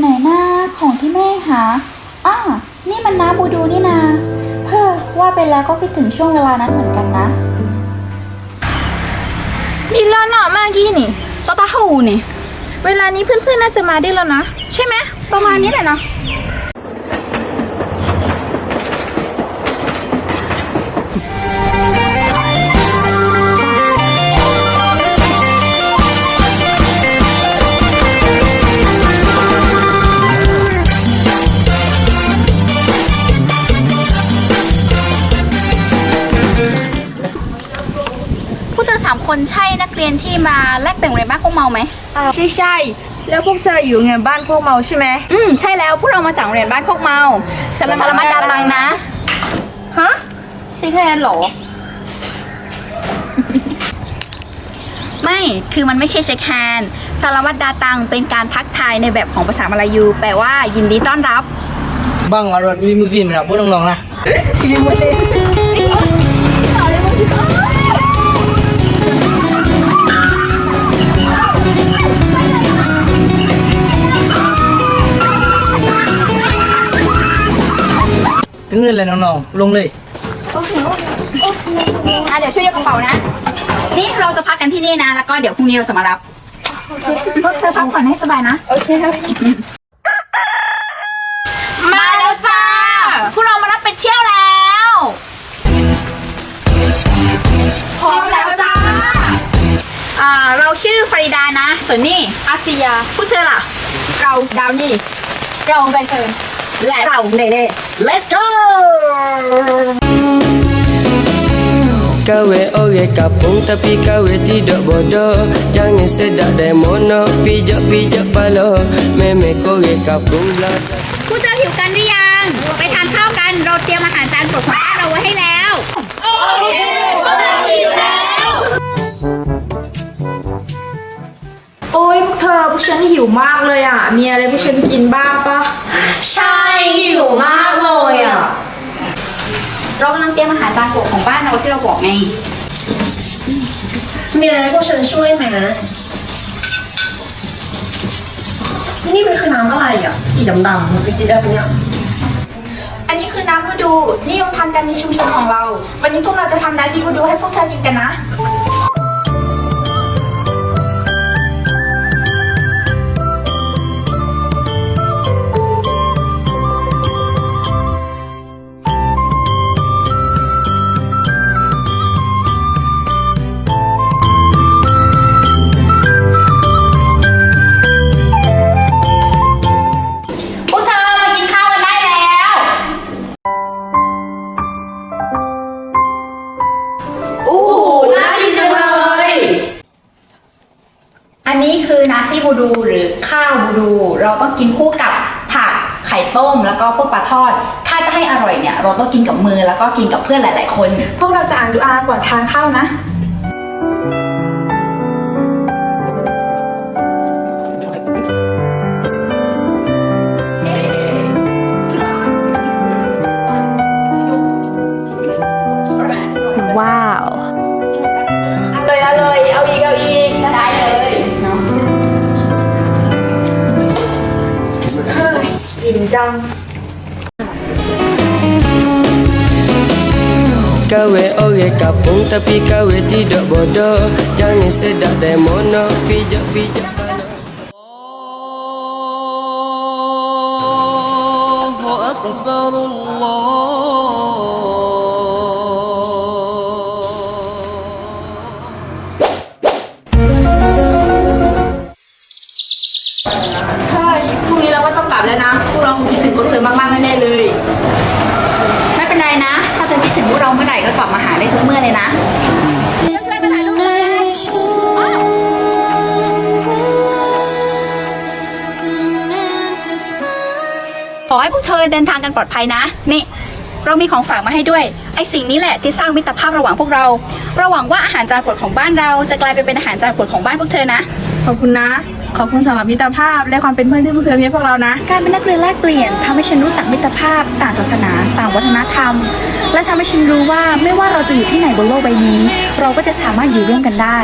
ไหนหน้าของที่แม่หาอ้านี่มันน้าบูดูนี่นาเพ้อว่าไปแล้วก็คิดถึงช่วงเวลานั้นเหมือนกันนะมีร้อนหนอมากี่นี่ตาตาหูนี่ เวลานี้เพื่อนๆน่าจะมาได้แล้วนะ ใช่ไหมประมาณนี้แหละนะผู้เธอสาม คนใช่นักเรียนที่มาแลกเปลี่ยนเรียนบ้านพวกเมาไหมใช่ใช่แล้วพวกเธออยู่ไงบ้านพวกเมาใช่ไหมอืมใช่แล้วพวกเรามาจากโรงเรียนบ้านโคกเมาสารมัดดาตังนะฮะใช่แค่นั้นเหรอ ไม่คือมันไม่ใช่เช็คแฮนด์สารวัตรดาตังเป็นการทักทายในแบบของภาษามาลายู แปลว่ายินดีต้อนรับ Bang, ada limusin nak pun dong lah. ถึง เงินเลยน้องๆ ลงเลย อะเดี๋ยวช่วยยกกระเป๋านะ นี่เราจะพักกันที่นี่นะ แล้วก็เดี๋ยวพรุ่งนี้เราจะมารับพวกเธอพักผ่อนให้สบายนะ โอเคครับ มาแล้วจ้าพวกเรามารับไปเที่ยวแล้วพร้อมแล้วจ้าอ่าเราชื่อฟาริดานะ ส่วนนี่อาเซียพวกเธอล่ะ เราดาวนี่ เราใบเฟิร์น และเราเน่ๆ let's go Kawe orang kapung tapi kawe tidak bodoh Jangan sedak demono pijak-pijak pala Meme kore kapung belakang พวกเธอหิวกันหรือยัง ไปทานข้าวกัน เราเตรียมอาหารจานโปรดของบ้านเราไว้ให้แล้ว โฉันหิวมากเลยอะ มีอะไรพวกฉันกินบ้างปะใช่หิวมากเลยอะ เรากำลังเตรียมอาหารจานโปรดของบ้านเราที่เราบอกไง มีอะไรให้พวกฉันช่วยไหมนี่มันคือน้ำอะไรอะ สีดำๆมันสกินได้ปะเนี่ย อันนี้คือน้ำบูดูนิยมทานกันในชุมชนของเรา วันนี้พวกเราจะทำนาซีบูดูให้พวกเธอกินกันนะ อันนี้คือนาซีบูดูหรือข้าวบูดู เราต้องกินคู่กับผักไข่ต้มแล้วก็พวกปลาทอด ถ้าจะให้อร่อยเนี่ยเราต้องกินกับมือแล้วก็กินกับเพื่อนหลาย ๆ คน พวกเราจะอ่านดูอาก่อนทานข้าวนะ 10% kawe oge kapung tapi kawe tidak bodoh. Jangan sedak demono pijak pijak أكبر الله Hi, พรุ่งนี้เราก็ต้อง แล้วนะ พวกเราคงคิดถึงพวกเธอมากๆแน่ๆเลย ไม่เป็นไรนะ ถ้าเธอคิดถึงพวกเราเมื่อไหร่ก็กลับมาหาได้ทุกเมื่อเลยนะขอให้พวกเธอเดินทางกันปลอดภัยนะ นี่ เรามีของฝากมาให้ด้วย ไอสิ่งนี้แหละที่สร้างมิตรภาพระหว่างพวกเรา เราหวังว่าอาหารจานโปรดของบ้านเราจะกลายไปเป็นอาหารจานโปรดของบ้านพวกเธอนะ ขอบคุณนะ ขอบคุณสำหรับมิตรภาพ และความเป็นเพื่อนที่พวกเธอมีให้พวกเรานะ การเป็นนักเรียนแลกเปลี่ยนทำให้ฉันรู้จักมิตรภาพ ต่างศาสนา ต่างวัฒนธรรม และทำให้ฉันรู้ว่าไม่ว่าเราจะอยู่ที่ไหนบนโลกใบนี้ เราก็จะสามารถอยู่ร่วมกันได้